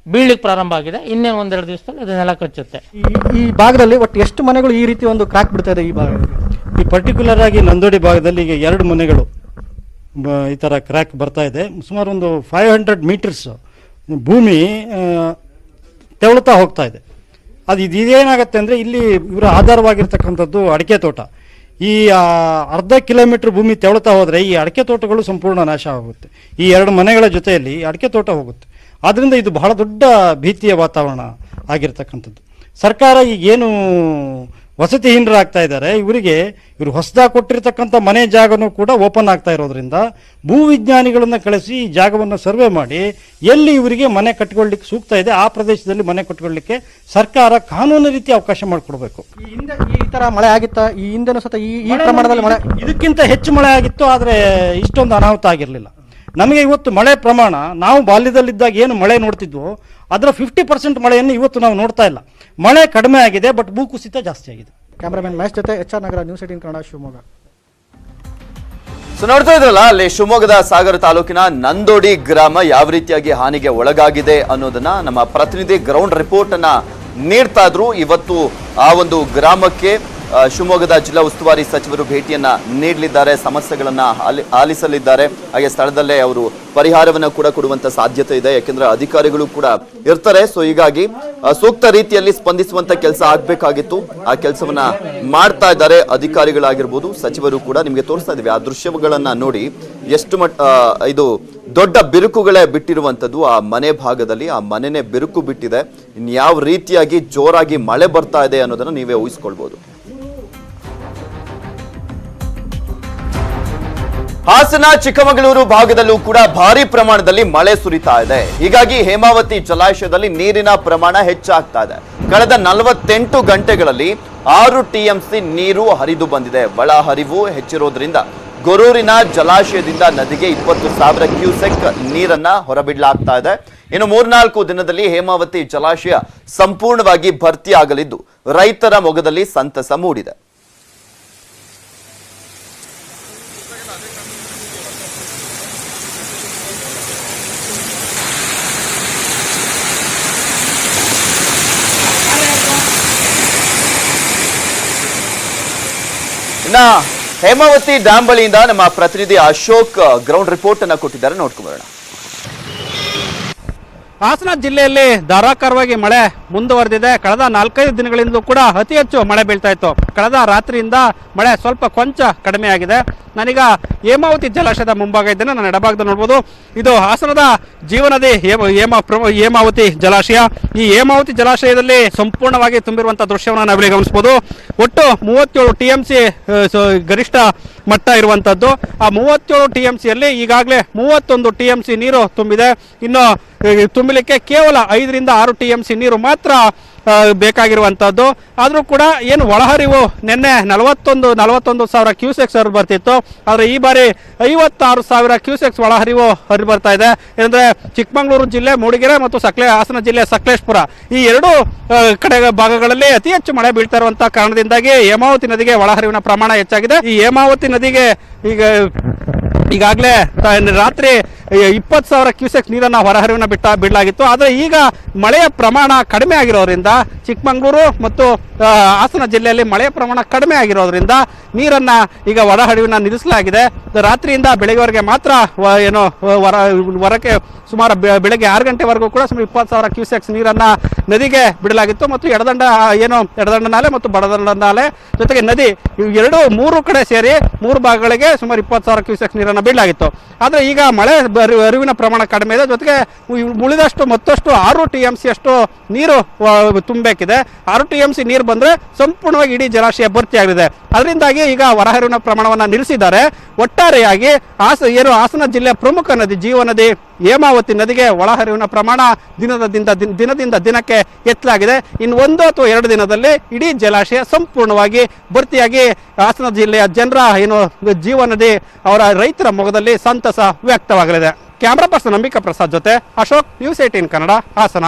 Speaker 4: ಬೀಳ್ಲಿಕ್ಕೆ ಪ್ರಾರಂಭ ಆಗಿದೆ. ಇನ್ನೇನು ಒಂದೆರಡು ದಿವಸದಲ್ಲಿ ಅದನ್ನೆಲ್ಲ ನೆಲ ಕಚ್ಚುತ್ತೆ.
Speaker 3: ಈ ಈ ಭಾಗದಲ್ಲಿ ಒಟ್ಟು ಎಷ್ಟು ಮನೆಗಳು ಈ ರೀತಿ ಒಂದು ಕ್ರಾಕ್ ಬಿಡ್ತಾ ಇದೆ ಈ ಭಾಗದಲ್ಲಿ?
Speaker 5: ಈ ಪರ್ಟಿಕ್ಯುಲರ್ ಆಗಿ ನಂದೋಡಿ ಭಾಗದಲ್ಲಿ ಈಗ ಎರಡು ಮನೆಗಳು ಬ- ಈ ಥರ ಕ್ರ್ಯಾಕ್ ಬರ್ತಾ ಇದೆ. ಸುಮಾರು ಒಂದು ಫೈವ್ ಹಂಡ್ರೆಡ್ ಮೀಟರ್ಸ್ ಭೂಮಿ ಆ, ತೆವಳುತ್ತಾ ಹೋಗ್ತಾ ಇದೆ. ಅದು ಇದು ಇದೇನಾಗುತ್ತೆ ಅಂದರೆ ಇಲ್ಲಿ ಇವರ ಆಧಾರವಾಗಿರ್ತಕ್ಕಂಥದ್ದು ಅಡಿಕೆ ತೋಟ. ಈ ಆ, ಅರ್ಧ ಕಿಲೋಮೀಟರ್ ಭೂಮಿ ತೆವಳುತ್ತಾ ಹೋದರೆ ಈ ಅಡಿಕೆ ತೋಟಗಳು ಸಂಪೂರ್ಣ ನಾಶ ಆಗುತ್ತೆ. ಈ ಎರಡು ಮನೆಗಳ ಜೊತೆಯಲ್ಲಿ ಅಡಿಕೆ ತೋಟ ಹೋಗುತ್ತೆ. ಆದ್ದರಿಂದ ಇದು ಬಹಳ ದೊಡ್ಡ ಭೀತಿಯ ವಾತಾವರಣ ಆಗಿರ್ತಕ್ಕಂಥದ್ದು. ಸರ್ಕಾರ ಈಗೇನು ವಸತಿಹೀನರಾಗ್ತಾ ಇದ್ದಾರೆ ಇವರಿಗೆ ಇವರು ಹೊಸದಾಗಿ ಕೊಟ್ಟಿರ್ತಕ್ಕಂಥ ಮನೆ ಜಾಗನೂ ಕೂಡ ಓಪನ್ ಆಗ್ತಾ ಇರೋದ್ರಿಂದ ಭೂ ವಿಜ್ಞಾನಿಗಳನ್ನು ಕಳಿಸಿ ಈ ಜಾಗವನ್ನು ಸರ್ವೆ ಮಾಡಿ ಎಲ್ಲಿ ಇವರಿಗೆ ಮನೆ ಕಟ್ಕೊಳ್ಳಿಕ್ಕೆ ಸೂಕ್ತ ಇದೆ ಆ ಪ್ರದೇಶದಲ್ಲಿ ಮನೆ ಕಟ್ಕೊಳ್ಳಿಕ್ಕೆ ಸರ್ಕಾರ ಕಾನೂನು ರೀತಿ ಅವಕಾಶ ಮಾಡಿಕೊಡ್ಬೇಕು.
Speaker 3: ಈ ಹಿಂದೆ ಈ ತರ ಮಳೆ ಆಗಿತ್ತಾ? ಈ ಹಿಂದೆನೂ ಸತ ಈ ಈ ಪ್ರಮಾಣದಲ್ಲಿ ಮಳೆ
Speaker 5: ಇದಕ್ಕಿಂತ ಹೆಚ್ಚು ಮಳೆ ಆಗಿತ್ತು ಆದರೆ ಇಷ್ಟೊಂದು ಅನಾಹುತ ಆಗಿರಲಿಲ್ಲ. ನಮಗೆ ಇವತ್ತು ಮಳೆ ಪ್ರಮಾಣ ನಾವು ಬಾಲ್ಯದಲ್ಲಿದ್ದಾಗ ಏನು ಮಳೆ ನೋಡ್ತಿದ್ವೋ ಅದರ ಫಿಫ್ಟಿ ಪರ್ಸೆಂಟ್ ಮಳೆಯನ್ನು ಇವತ್ತು ನಾವು ನೋಡ್ತಾ ಇಲ್ಲ. ಮಳೆ ಕಡಿಮೆ ಆಗಿದೆ ಬಟ್ ಭೂಕುಸಿತ ಜಾಸ್ತಿ ಆಗಿದೆ.
Speaker 3: ಕ್ಯಾಮ್ರಾಮನ್ ಮ್ಯಾಚ್ ಜೊತೆ ಎಚ್ ಆರ್ ನಗರ news eighteen Kannada Shivamogga.
Speaker 1: So ನೋಡ್ತಾ ಇದ್ರಲ್ಲ ಅಲ್ಲಿ ಶಿವಮೊಗ್ಗದ ಸಾಗರ ತಾಲೂಕಿನ ನಂದೋಡಿ ಗ್ರಾಮ ಯಾವ ರೀತಿಯಾಗಿ ಹಾನಿಗೆ ಒಳಗಾಗಿದೆ ಅನ್ನೋದನ್ನ ನಮ್ಮ ಪ್ರತಿನಿಧಿ ಗ್ರೌಂಡ್ ರಿಪೋರ್ಟ್ ಅನ್ನ ನೀಡ್ತಾ ಇದ್ರು. ಇವತ್ತು ಆ ಒಂದು ಗ್ರಾಮಕ್ಕೆ ಶಿವಮೊಗ್ಗದ ಜಿಲ್ಲಾ ಉಸ್ತುವಾರಿ ಸಚಿವರು ಭೇಟಿಯನ್ನ ನೀಡಲಿದ್ದಾರೆ, ಸಮಸ್ಯೆಗಳನ್ನ ಆಲಿ- ಆಲಿಸಲಿದ್ದಾರೆ ಹಾಗೆ ಸ್ಥಳದಲ್ಲೇ ಅವರು ಪರಿಹಾರವನ್ನು ಕೂಡ ಕೊಡುವಂತ ಸಾಧ್ಯತೆ ಇದೆ. ಯಾಕೆಂದ್ರೆ ಅಧಿಕಾರಿಗಳು ಕೂಡ ಇರ್ತಾರೆ. ಸೊ ಹೀಗಾಗಿ ಸೂಕ್ತ ರೀತಿಯಲ್ಲಿ ಸ್ಪಂದಿಸುವಂತ ಕೆಲಸ ಆಗ್ಬೇಕಾಗಿತ್ತು. ಆ ಕೆಲಸವನ್ನ ಮಾಡ್ತಾ ಇದ್ದಾರೆ ಅಧಿಕಾರಿಗಳಾಗಿರ್ಬೋದು. ಸಚಿವರು ಕೂಡ ನಿಮಗೆ ತೋರಿಸ್ತಾ ಇದ್ದೀವಿ. ಆ ದೃಶ್ಯಗಳನ್ನ ನೋಡಿ ಎಷ್ಟು ಮಟ್ಟ ಇದು ದೊಡ್ಡ ಬಿರುಕುಗಳೇ ಬಿಟ್ಟಿರುವಂಥದ್ದು ಆ ಮನೆ ಭಾಗದಲ್ಲಿ. ಆ ಮನೆನೇ ಬಿರುಕು ಬಿಟ್ಟಿದೆ. ಇನ್ಯಾವ ರೀತಿಯಾಗಿ ಜೋರಾಗಿ ಮಳೆ ಬರ್ತಾ ಇದೆ ಅನ್ನೋದನ್ನ ನೀವೇ ಊಹಿಸ್ಕೊಳ್ಬಹುದು ಹಾಸನ ಚಿಕ್ಕಮಗಳೂರು ಭಾಗದಲ್ಲೂ ಕೂಡ ಭಾರಿ ಪ್ರಮಾಣದಲ್ಲಿ ಮಳೆ ಸುರಿತಾ ಇದೆ. ಹೀಗಾಗಿ ಹೇಮಾವತಿ ಜಲಾಶಯದಲ್ಲಿ ನೀರಿನ ಪ್ರಮಾಣ ಹೆಚ್ಚಾಗ್ತಾ ಇದೆ. ಕಳೆದ ನಲವತ್ತೆಂಟು ಗಂಟೆಗಳಲ್ಲಿ ಆರು ಟಿಎಂಸಿ ನೀರು ಹರಿದು ಬಂದಿದೆ. ಒಳ ಹರಿವು ಹೆಚ್ಚಿರೋದ್ರಿಂದ ಗೊರೂರಿನ ಜಲಾಶಯದಿಂದ ನದಿಗೆ ಇಪ್ಪತ್ತು ಸಾವಿರ ಕ್ಯೂಸೆಕ್ ನೀರನ್ನ ಹೊರಬಿಡಲಾಗ್ತಾ ಇದೆ. ಇನ್ನು ಮೂರ್ನಾಲ್ಕು ದಿನದಲ್ಲಿ ಹೇಮಾವತಿ ಜಲಾಶಯ ಸಂಪೂರ್ಣವಾಗಿ ಭರ್ತಿಯಾಗಲಿದ್ದು ರೈತರ ಮೊಗದಲ್ಲಿ ಸಂತಸ ಮೂಡಿದೆ. ಇನ್ನ ಹೇಮಾವತಿ ಡ್ಯಾಂ ಬಳಿಯಿಂದ ನಮ್ಮ ಪ್ರತಿನಿಧಿ ಅಶೋಕ್ ಗ್ರೌಂಡ್ ರಿಪೋರ್ಟ್ ಅನ್ನ ಕೊಟ್ಟಿದ್ದಾರೆ. ನೋಡ್ಕೊಂಬರೋಣ.
Speaker 6: ಹಾಸನ ಜಿಲ್ಲೆಯಲ್ಲಿ ಧಾರಾಕಾರವಾಗಿ ಮಳೆ ಮುಂದುವರೆದಿದೆ. ಕಳೆದ ನಾಲ್ಕೈದು ದಿನಗಳಿಂದಲೂ ಕೂಡ ಅತಿ ಹೆಚ್ಚು ಮಳೆ ಬೀಳ್ತಾ ಇತ್ತು. ಕಳೆದ ರಾತ್ರಿಯಿಂದ ಮಳೆ ಸ್ವಲ್ಪ ಕೊಂಚ ಕಡಿಮೆ ಆಗಿದೆ. ನಾನೀಗ ಹೇಮಾವತಿ ಜಲಾಶಯದ ಮುಂಭಾಗ ಇದ್ದೇನೆ. ನಾನು ಎಡಭಾಗದ ನೋಡ್ಬೋದು. ಇದು ಹಾಸನದ ಜೀವನದಿ ಹೇಮ ಹೇಮಾವತಿ ಜಲಾಶಯ. ಈ ಹೇಮಾವತಿ ಜಲಾಶಯದಲ್ಲಿ ಸಂಪೂರ್ಣವಾಗಿ ತುಂಬಿರುವಂತಹ ದೃಶ್ಯವನ್ನು ನಾವಿಲ್ಲಿ ಗಮನಿಸಬಹುದು. ಒಟ್ಟು ಮೂವತ್ತೇಳು ಟಿ ಗರಿಷ್ಠ ಮಟ್ಟ ಇರುವಂತದ್ದು. ಆ ಮೂವತ್ತೇಳು ಟಿ ಎಂ ಸಿಯಲ್ಲಿ ಈಗಾಗಲೇ ಮೂವತ್ತೊಂದು ಟಿ ಎಂ ಸಿ ನೀರು ತುಂಬಿದೆ. ಇನ್ನು ತುಂಬಲಿಕ್ಕೆ ಕೇವಲ ಐದರಿಂದ ಆರು ಟಿ ಎಂ ಸಿ ನೀರು ಮಾತ್ರ ಆ, ಆದರೂ ಕೂಡ ಏನು ಒಳಹರಿವು ನಿನ್ನೆ ನಲವತ್ತೊಂದು ನಲವತ್ತೊಂದು ಸಾವಿರ ಕ್ಯೂಸೆಕ್ಸ್ ಹರಿದು ಬರ್ತಿತ್ತು. ಆದರೆ ಈ ಬಾರಿ ಐವತ್ತಾರು ಸಾವಿರ ಕ್ಯೂಸೆಕ್ಸ್ ಒಳಹರಿವು ಹರಿದು ಬರ್ತಾ ಇದೆ. ಏನಂದರೆ ಚಿಕ್ಕಮಗಳೂರು ಜಿಲ್ಲೆ ಮೂಡಿಗೆರೆ ಮತ್ತು ಸಕಲೆ ಹಾಸನ ಜಿಲ್ಲೆ ಸಕಲೇಶ್ಪುರ ಈ ಎರಡು ಕಡೆ ಭಾಗಗಳಲ್ಲಿ ಅತಿ ಹೆಚ್ಚು ಮಳೆ ಬೀಳ್ತಾ ಇರುವಂತಹ ಕಾರಣದಿಂದಾಗಿ ಹೇಮಾವತಿ ನದಿಗೆ ಒಳಹರಿವಿನ ಪ್ರಮಾಣ ಹೆಚ್ಚಾಗಿದೆ. ಈ ಹೇಮಾವತಿ ನದಿಗೆ ಈಗ ಈಗಾಗಲೇ ರಾತ್ರಿ ಇಪ್ಪತ್ತು ಸಾವಿರ ಕ್ಯೂಸೆಕ್ ನೀರನ್ನು ಹೊರಹರಿವಿನ ಬಿಟ್ಟ ಬಿಡಲಾಗಿತ್ತು ಆದರೆ ಈಗ ಮಳೆಯ ಪ್ರಮಾಣ ಕಡಿಮೆ ಆಗಿರೋದ್ರಿಂದ ಚಿಕ್ಕಮಗಳೂರು ಮತ್ತು ಹಾಸನ ಜಿಲ್ಲೆಯಲ್ಲಿ ಮಳೆಯ ಪ್ರಮಾಣ ಕಡಿಮೆ ಆಗಿರೋದ್ರಿಂದ ನೀರನ್ನು ಈಗ ಹೊರಹರಿವಿನ ನಿಲ್ಲಿಸಲಾಗಿದೆ. ರಾತ್ರಿಯಿಂದ ಬೆಳಗ್ಗೆವರೆಗೆ ಮಾತ್ರ ಏನು ಹೊರ ಹೊರಕ್ಕೆ ಸುಮಾರು ಬೆಳಗ್ಗೆ ಆರು ಗಂಟೆವರೆಗೂ ಕೂಡ ಸುಮಾರು ಇಪ್ಪತ್ತು ಸಾವಿರ ಕ್ಯೂಸೆಕ್ಸ್ ನೀರನ್ನು ನದಿಗೆ ಬಿಡಲಾಗಿತ್ತು ಮತ್ತು ಎಡದಂಡ ಏನು, ಎಡದಂಡ ನಾಲೆ ಮತ್ತು ಬಡದಂಡ ನಾಲೆ. ಜೊತೆಗೆ ನದಿ, ಇವು ಎರಡು ಮೂರು ಕಡೆ ಸೇರಿ ಮೂರು ಭಾಗಗಳಿಗೆ ಸುಮಾರು ಇಪ್ಪತ್ತು ಸಾವಿರ ಕ್ಯೂಸೆಕ್ಸ್ ನೀರನ್ನು ಬಿಡಲಾಗಿತ್ತು. ಆದರೆ ಈಗ ಮಳೆ ಅರಿವಿನ ಪ್ರಮಾಣ ಕಡಿಮೆ ಇದೆ. ಜೊತೆಗೆ ಉಳಿದಷ್ಟು ಮತ್ತಷ್ಟು ಆರು ಟಿ ಎಂ ಸಿ ಅಷ್ಟು ನೀರು ತುಂಬಬೇಕಿದೆ. ಆರು ಟಿ ಎಂ ಸಿ ನೀರು ಬಂದರೆ ಸಂಪೂರ್ಣವಾಗಿ ಇಡೀ ಜಲಾಶಯ ಭರ್ತಿಯಾಗಿದೆ ಅದರಿಂದಾಗಿ ಈಗ ಹೊರಹರಿವಿನ ಪ್ರಮಾಣವನ್ನು ನಿಲ್ಲಿಸಿದ್ದಾರೆ ಒಟ್ಟಾರೆಯಾಗಿ ಹಾಸ ಏನು ಹಾಸನ ಜಿಲ್ಲೆಯ ಪ್ರಮುಖ ನದಿ ಜೀವ ನದಿ ಹೇಮಾವತಿ ನದಿಗೆ ಒಳಹರಿವಿನ ಪ್ರಮಾಣ ದಿನದ ದಿನ ದಿನ- ದಿನದಿಂದ ದಿನಕ್ಕೆ ಹೆಚ್ಚಲಾಗಿದೆ ಇನ್ನು ಒಂದು ಅಥವಾ ಎರಡು ದಿನದಲ್ಲಿ ಇಡೀ ಜಲಾಶಯ ಸಂಪೂರ್ಣವಾಗಿ ಭರ್ತಿಯಾಗಿ ಹಾಸನ ಜಿಲ್ಲೆಯ ಜನರ ಏನು ಜೀವನದಿ ಅವರ ರೈತರ ಮೊಗದಲ್ಲಿ ಸಂತಸ ವ್ಯಕ್ತವಾಗಲಿದೆ. ಕ್ಯಾಮ್ರಾ ಪರ್ಸನ್ ಅಂಬಿಕಾ ಪ್ರಸಾದ್ ಜೊತೆ ಅಶೋಕ್, ನ್ಯೂಸ್ ಏಟೀನ್ ಕನ್ನಡ, ಹಾಸನ.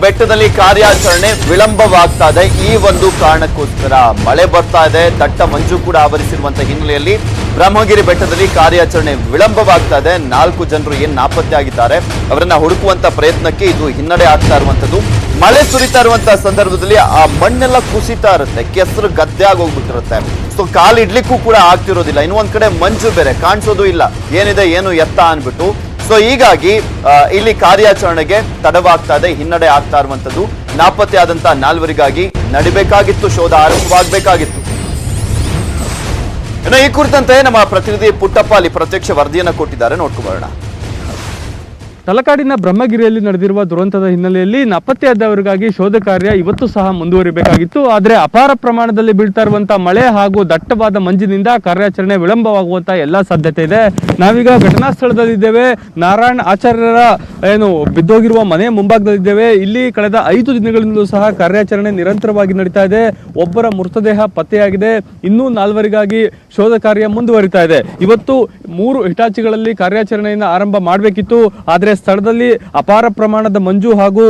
Speaker 1: ಬೆಟ್ಟದಲ್ಲಿ ಕಾರ್ಯಾಚರಣೆ ವಿಳಂಬವಾಗ್ತಾ ಇದೆ. ಈ ಒಂದು ಕಾರಣಕ್ಕೋಸ್ಕರ ಮಳೆ ಬರ್ತಾ ಇದೆ. ದಟ್ಟ ಮಂಜು ಕೂಡ ಆವರಿಸಿರುವಂತಹ ಹಿನ್ನೆಲೆಯಲ್ಲಿ ಬ್ರಹ್ಮಗಿರಿ ಬೆಟ್ಟದಲ್ಲಿ ಕಾರ್ಯಾಚರಣೆ ವಿಳಂಬವಾಗ್ತಾ ಇದೆ. ನಾಲ್ಕು ಜನರು ಏನ್ ನಾಪತ್ತೆ ಆಗಿದ್ದಾರೆ? ಅವರನ್ನ ಹುಡುಕುವಂತ ಪ್ರಯತ್ನಕ್ಕೆ ಇದು ಹಿನ್ನಡೆ ಆಗ್ತಾ ಇರುವಂತದ್ದು. ಮಳೆ ಸುರಿತಾ ಇರುವಂತ ಸಂದರ್ಭದಲ್ಲಿ ಆ ಮಣ್ಣೆಲ್ಲ ಕುಸಿತಾ ಇರುತ್ತೆ. ಕೆಸರು ಗದ್ದೆ ಆಗೋಗ್ಬಿಟ್ಟಿರುತ್ತೆ ಸೊ ಕಾಲು ಇಡ್ಲಿಕ್ಕೂ ಕೂಡ ಆಗ್ತಿರೋದಿಲ್ಲ. ಇನ್ನು ಒಂದ್ ಕಡೆ ಮಂಜು ಬೇರೆ, ಕಾಣಿಸೋದು ಇಲ್ಲ. ಏನಿದೆ, ಏನು ಎತ್ತ ಅನ್ಬಿಟ್ಟು. ಸೊ ಹೀಗಾಗಿ ಇಲ್ಲಿ ಕಾರ್ಯಾಚರಣೆಗೆ ತಡವಾಗ್ತಾ ಇದೆ, ಹಿನ್ನಡೆ ಆಗ್ತಾ ಇರುವಂತದ್ದು. ನಾಪತ್ತೆ ಆದಂತ ನಾಲ್ವರಿಗಾಗಿ ನಡಿಬೇಕಾಗಿತ್ತು, ಶೋಧ ಆರಂಭವಾಗಬೇಕಾಗಿತ್ತು. ಇನ್ನು ಈ ಕುರಿತಂತೆ ನಮ್ಮ ಪ್ರತಿನಿಧಿ ಪುಟ್ಟಪ್ಪ ಅಲ್ಲಿ ಪ್ರತ್ಯಕ್ಷ ವರದಿಯನ್ನು ಕೊಟ್ಟಿದ್ದಾರೆ. ನೋಡ್ಕೊಂಬರೋಣ.
Speaker 7: ತಲಕಾಡಿನ ಬ್ರಹ್ಮಗಿರಿಯಲ್ಲಿ ನಡೆದಿರುವ ದುರಂತದ ಹಿನ್ನೆಲೆಯಲ್ಲಿ ನಾಪತ್ತೆಯಾದವರಿಗಾಗಿ ಶೋಧ ಕಾರ್ಯ ಇವತ್ತು ಸಹ ಮುಂದುವರಿಬೇಕಾಗಿತ್ತು. ಆದರೆ ಅಪಾರ ಪ್ರಮಾಣದಲ್ಲಿ ಬೀಳ್ತಾ ಇರುವಂತಹ ಮಳೆ ಹಾಗೂ ದಟ್ಟವಾದ ಮಂಜಿನಿಂದ ಕಾರ್ಯಾಚರಣೆ ವಿಳಂಬವಾಗುವಂತಹ ಎಲ್ಲ ಸಾಧ್ಯತೆ ಇದೆ. ನಾವೀಗ ಘಟನಾ ಸ್ಥಳದಲ್ಲಿದ್ದೇವೆ. ನಾರಾಯಣ್ ಆಚಾರ್ಯರ, ಏನು, ಬಿದ್ದೋಗಿರುವ ಮನೆ ಮುಂಭಾಗದಲ್ಲಿದ್ದೇವೆ. ಇಲ್ಲಿ ಕಳೆದ ಐದು ದಿನಗಳಿಂದಲೂ ಸಹ ಕಾರ್ಯಾಚರಣೆ ನಿರಂತರವಾಗಿ ನಡೀತಾ ಇದೆ. ಒಬ್ಬರ ಮೃತದೇಹ ಪತ್ತೆಯಾಗಿದೆ. ಇನ್ನೂ ನಾಲ್ವರಿಗಾಗಿ ಶೋಧ ಕಾರ್ಯ ಮುಂದುವರಿತಾ ಇದೆ. ಇವತ್ತು ಮೂರು ಹಿಟಾಚಿಗಳಲ್ಲಿ ಕಾರ್ಯಾಚರಣೆಯನ್ನು ಆರಂಭ ಮಾಡಬೇಕಿತ್ತು. ಆದರೆ ಸ್ಥಳದಲ್ಲಿ ಅಪಾರ ಪ್ರಮಾಣದ ಮಂಜು ಹಾಗೂ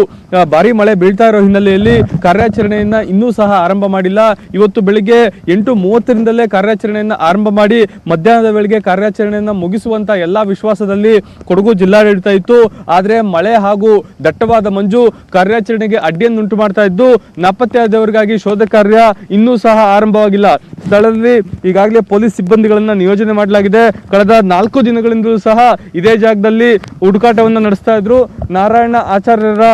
Speaker 7: ಭಾರಿ ಮಳೆ ಬೀಳ್ತಾ ಇರೋ ಹಿನ್ನೆಲೆಯಲ್ಲಿ ಕಾರ್ಯಾಚರಣೆಯನ್ನ ಇನ್ನೂ ಸಹ ಆರಂಭ ಮಾಡಿಲ್ಲ. ಇವತ್ತು ಬೆಳಿಗ್ಗೆ ಎಂಟು ಮೂವತ್ತರಿಂದಲೇ ಕಾರ್ಯಾಚರಣೆಯನ್ನ ಆರಂಭ ಮಾಡಿ, ಮಧ್ಯಾಹ್ನದ ವೇಳೆಗೆ ಕಾರ್ಯಾಚರಣೆಯನ್ನ ಮುಗಿಸುವಂತ ಎಲ್ಲಾ ವಿಶ್ವಾಸದಲ್ಲಿ ಕೊಡಗು ಜಿಲ್ಲಾಡಳಿತ ಇತ್ತು. ಆದರೆ ಮಳೆ ಹಾಗೂ ದಟ್ಟವಾದ ಮಂಜು ಕಾರ್ಯಾಚರಣೆಗೆ ಅಡ್ಡಿಯನ್ನುಂಟು ಮಾಡ್ತಾ ಇದ್ದು, ನಾಪತ್ತೆಯಾದವರಿಗಾಗಿ ಶೋಧ ಕಾರ್ಯ ಇನ್ನೂ ಸಹ ಆರಂಭವಾಗಿಲ್ಲ. ಸ್ಥಳದಲ್ಲಿ ಈಗಾಗಲೇ ಪೊಲೀಸ್ ಸಿಬ್ಬಂದಿಗಳನ್ನ ನಿಯೋಜನೆ ಮಾಡಲಾಗಿದೆ. ಕಳೆದ ನಾಲ್ಕು ದಿನಗಳಿಂದಲೂ ಸಹ ಇದೇ ಜಾಗದಲ್ಲಿ ಹುಡುಕಾಟವನ್ನು ನಡೆಸ್ತಾ ಇದ್ರು. ನಾರಾಯಣ ಆಚಾರ್ಯರ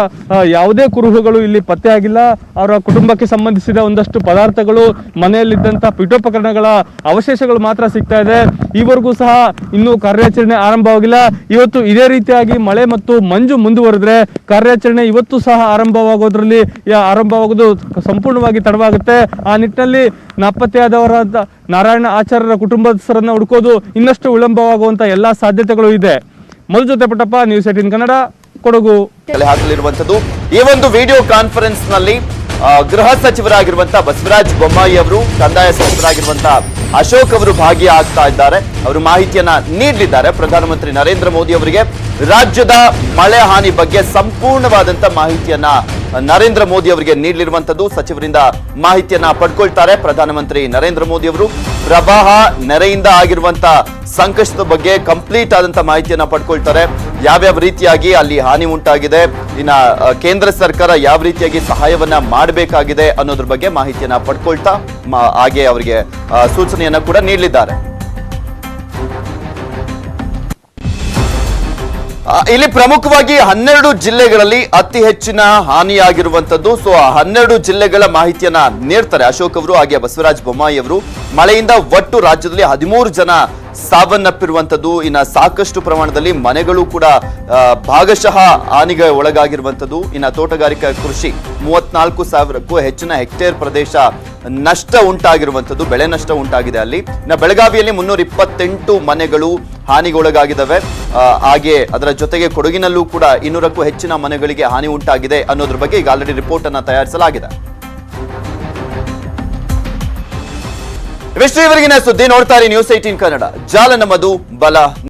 Speaker 7: ಯಾವುದೇ ಕುರುಹುಗಳು ಇಲ್ಲಿ ಪತ್ತೆ ಆಗಿಲ್ಲ. ಅವರ ಕುಟುಂಬಕ್ಕೆ ಸಂಬಂಧಿಸಿದ ಒಂದಷ್ಟು ಪದಾರ್ಥಗಳು, ಮನೆಯಲ್ಲಿದ್ದಂಥ ಪೀಠೋಪಕರಣಗಳ ಅವಶೇಷಗಳು ಮಾತ್ರ ಸಿಗ್ತಾ ಇದೆ. ಈವರೆಗೂ ಸಹ ಇನ್ನೂ ಕಾರ್ಯಾಚರಣೆ ಆರಂಭವಾಗಿಲ್ಲ. ಇವತ್ತು ಇದೇ ರೀತಿಯಾಗಿ ಮಳೆ ಮತ್ತು ಮಂಜು ಮುಂದುವರೆದ್ರೆ ಕಾರ್ಯಾಚರಣೆ ಇವತ್ತು ಸಹ ಆರಂಭವಾಗೋದ್ರಲ್ಲಿ ಆರಂಭವಾಗೋದು ಸಂಪೂರ್ಣವಾಗಿ ತಡವಾಗುತ್ತೆ. ಆ ನಿಟ್ಟಿನಲ್ಲಿ ನಾಪತ್ತೆಯಾದವರಾದ ನಾರಾಯಣ ಆಚಾರ್ಯರ ಕುಟುಂಬಸ್ಥರನ್ನ ಹುಡುಕೋದು ಇನ್ನಷ್ಟು ವಿಳಂಬವಾಗುವಂತ ಎಲ್ಲಾ ಸಾಧ್ಯತೆಗಳು ಇದೆ. ಮೊದಲ ಜೊತೆ ಪುಟ್ಟಪ್ಪ ನ್ಯೂಸ್ ಏಟಿನ್ ಕನ್ನಡ, ಕೊಡಗು.
Speaker 1: ಹಾಕಲಿರುವಂತದ್ದು ಈ ಒಂದು ವಿಡಿಯೋ ಕಾನ್ಫರೆನ್ಸ್ನಲ್ಲಿ ಗೃಹ ಸಚಿವರಾಗಿರುವಂತಹ ಬಸವರಾಜ ಬೊಮ್ಮಾಯಿ ಅವರು, ಕಂದಾಯ ಸಚಿವರಾಗಿರುವಂತಹ ಅಶೋಕ್ ಅವರು ಭಾಗಿಯಾಗ್ತಾ ಇದ್ದಾರೆ. ಅವರು ಮಾಹಿತಿಯನ್ನ ನೀಡಲಿದ್ದಾರೆ. ಪ್ರಧಾನಮಂತ್ರಿ ನರೇಂದ್ರ ಮೋದಿ ಅವರಿಗೆ ರಾಜ್ಯದ ಮಳೆ ಹಾನಿ ಬಗ್ಗೆ ಸಂಪೂರ್ಣವಾದಂತ ಮಾಹಿತಿಯನ್ನ ನರೇಂದ್ರ ಮೋದಿ ಅವರಿಗೆ ನೀಡಲಿರುವಂತದ್ದು. ಸಚಿವರಿಂದ ಮಾಹಿತಿಯನ್ನ ಪಡ್ಕೊಳ್ತಾರೆ ಪ್ರಧಾನಮಂತ್ರಿ ನರೇಂದ್ರ ಮೋದಿ ಅವರು. ಪ್ರವಾಹ ನೆರೆಯಿಂದ ಆಗಿರುವಂತ ಸಂಕಷ್ಟದ ಬಗ್ಗೆ ಕಂಪ್ಲೀಟ್ ಆದಂತ ಮಾಹಿತಿಯನ್ನ ಪಡ್ಕೊಳ್ತಾರೆ. ಯಾವ್ಯಾವ ರೀತಿಯಾಗಿ ಅಲ್ಲಿ ಹಾನಿ ಉಂಟಾಗಿದೆ, ಇನ್ನ ಕೇಂದ್ರ ಸರ್ಕಾರ ಯಾವ ರೀತಿಯಾಗಿ ಸಹಾಯವನ್ನ ಮಾಡಬೇಕಾಗಿದೆ ಅನ್ನೋದ್ರ ಬಗ್ಗೆ ಮಾಹಿತಿಯನ್ನ ಪಡ್ಕೊಳ್ತಾ ಹಾಗೆ ಅವರಿಗೆ ಸೂಚನೆಯನ್ನ ಕೂಡ ನೀಡಲಿದ್ದಾರೆ. ಇಲ್ಲಿ ಪ್ರಮುಖವಾಗಿ ಹನ್ನೆರಡು ಜಿಲ್ಲೆಗಳಲ್ಲಿ ಅತಿ ಹೆಚ್ಚಿನ ಹಾನಿಯಾಗಿರುವಂತದ್ದು ಸೊ ಆ ಹನ್ನೆರಡು ಜಿಲ್ಲೆಗಳ ಮಾಹಿತಿಯನ್ನ ನೀಡ್ತಾರೆ ಅಶೋಕ್ ಅವರು, ಹಾಗೆ ಬಸವರಾಜ ಬೊಮ್ಮಾಯಿ ಅವರು. ಮಳೆಯಿಂದ ಒಟ್ಟು ರಾಜ್ಯದಲ್ಲಿ ಹದಿಮೂರು ಜನ ಸಾವನ್ನಪ್ಪಿರುವಂತದ್ದು ಇನ್ನು ಸಾಕಷ್ಟು ಪ್ರಮಾಣದಲ್ಲಿ ಮನೆಗಳು ಕೂಡ ಭಾಗಶಃ ಹಾನಿಗೆ ಒಳಗಾಗಿರುವಂಥದ್ದು. ಇನ್ನು ತೋಟಗಾರಿಕಾ ಕೃಷಿ, ಮೂವತ್ನಾಲ್ಕು ಸಾವಿರಕ್ಕೂ ಹೆಚ್ಚಿನ ಹೆಕ್ಟೇರ್ ಪ್ರದೇಶ ನಷ್ಟ ಉಂಟಾಗಿರುವಂಥದ್ದು, ಬೆಳೆ ನಷ್ಟ ಉಂಟಾಗಿದೆ ಅಲ್ಲಿ. ಇನ್ನು ಬೆಳಗಾವಿಯಲ್ಲಿ ಮುನ್ನೂರ ಇಪ್ಪತ್ತೆಂಟು ಮನೆಗಳು ಹಾನಿಗೊಳಗಾಗಿದ್ದಾವೆ ಹಾಗೆ ಅದರ ಜೊತೆಗೆ ಕೊಡಗಿನಲ್ಲೂ ಕೂಡ ಇನ್ನೂರಕ್ಕೂ ಹೆಚ್ಚಿನ ಮನೆಗಳಿಗೆ ಹಾನಿ ಉಂಟಾಗಿದೆ ಅನ್ನೋದ್ರ ಬಗ್ಗೆ ಈಗ ಆಲ್ರೆಡಿ ರಿಪೋರ್ಟನ್ನು ತಯಾರಿಸಲಾಗಿದೆ. ಇವಿಷ್ಟು ಇವರೆಗಿನ ಸುದ್ದಿ ನೋಡ್ತಾರೆ ನ್ಯೂಸ್ ಏಟೀನ್ ಕನ್ನಡ. ಜಾಲ ನಮ್ಮದು ಬಲ